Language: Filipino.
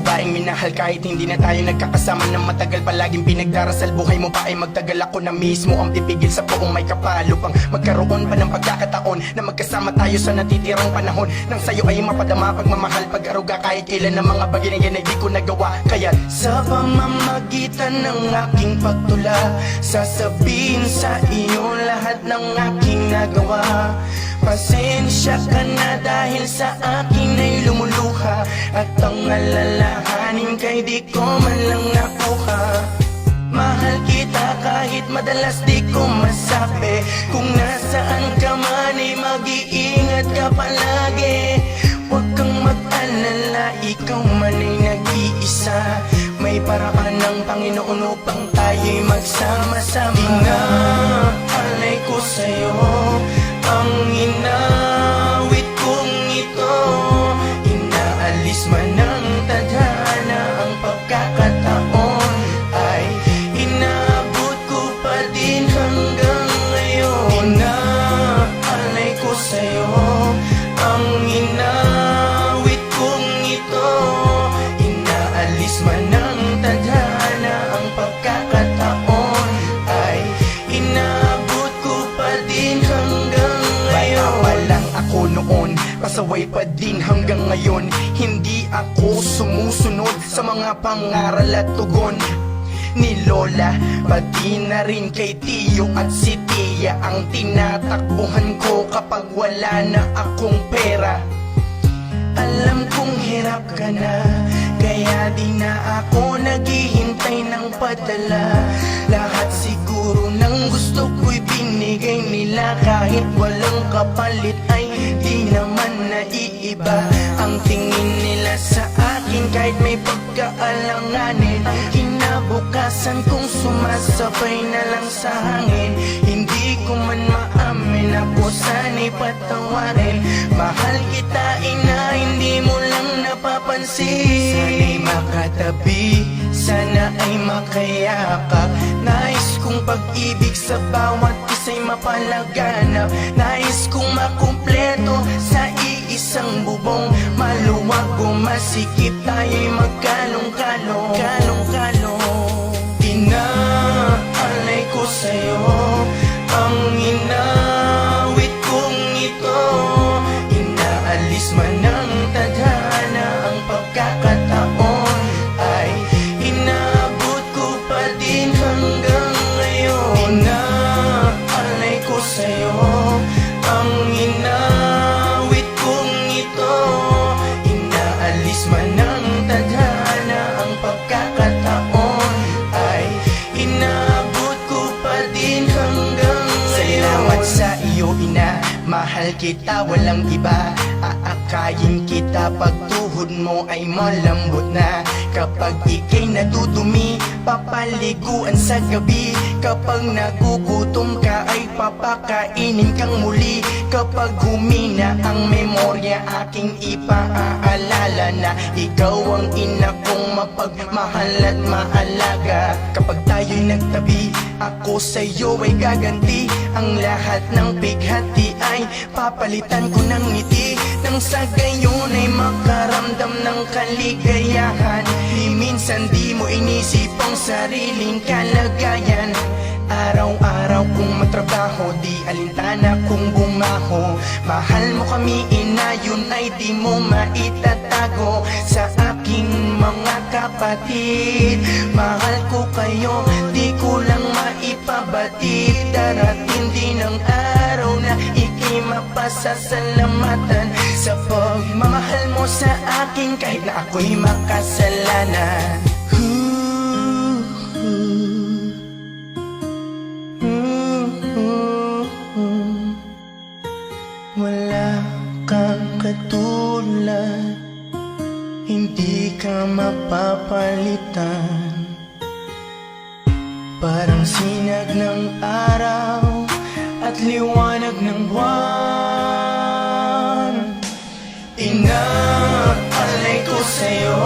babaeng minahal kahit hindi na tayo nagkakasama. Ng matagal palaging pinagdarasal buhay mo pa ay magtagal. Ako na mismo ang pipigil sa buong may kapalo pang magkaroon pa ng pagkakataon na magkasama tayo sa natitirang panahon? Nang sa'yo ay mapadama pagmamahal pag-aruga kahit kailan ng mga bagay na yan ko nagawa. Kaya sa pamamagitan ng aking pagtula sasabihin sa iyo lahat ng aking nagawa. Pasensya ka na dahil sa akin ay lumuluha At ang alalahanin kay di ko man lang nakuha. Mahal kita kahit madalas di ko masabi. Kung nasaan ka man ay mag-iingat ka palagi. Huwag kang mag-alala, ikaw man ay nag-iisa. May paraan ng Panginoon upang tayo'y magsama-sama. Inaalay ko sa'yo ang inawit kong ito. Inaalis man ng Pasaway pa din hanggang ngayon. Hindi ako sumusunod sa mga pangaral at tugon. Ni Lola Pati na rin kay Tiyo at si Tia Ang tinatakbuhan ko kapag wala na akong pera. Alam kong hirap ka na Kaya di na ako naghihintay ng padala. Lahat siguro ng gusto ko'y binigay nila Kahit walang kapalit naiiba Ang tingin nila sa akin. Kahit may pagkaalanganin Ang kinabukasan kong sumasabay na lang sa hangin. Hindi ko man maamin ako sana'y patawarin. Mahal kita ina, hindi mo lang napapansin. Sana'y makatabi, sana ay makayakap. Nais kong pag-ibig sa bawat isa'y mapalaganap. Nais kong makumpleto sa iisang bubong Maluwag o masikip tayo'y magkalong-kalong Kalong-kalong iyo ina. Mahal kita walang iba. Aakayin kita pag tuhod mo ay malambot na. Kapag ikay nadudumi Papaliguan sa gabi. Kapag nagugutom ka ay papakainin kang muli. Kapag humina ang memorya aking ipaaalala na Ikaw ang ina kong mapagmahal at maalaga. Kapag tayo'y nagtabi Ako sa'yo ay gaganti Ang lahat ng bighati ay papalitan ko ng ngiti. Nang sa gayon ay makaramdam ng kaligayahan. Di minsan di mo inisip ang sariling kalagayan. Araw-araw kong matrabaho Di alintana kong bumaho. Mahal mo kami ina Yun ay di mo maitatago. Sa aking mga kapatid Mahal ko kayo Di ko lang maipabatid Darating din ang araw na Ika'y mapasasalamatan Sa pagmamahal mo sa akin Kahit na ako'y makasalanan. Wala kang katulad Hindi ka mapapalitan Sinag ng araw at liwanag ng buwan. Inaalay ko sa'yo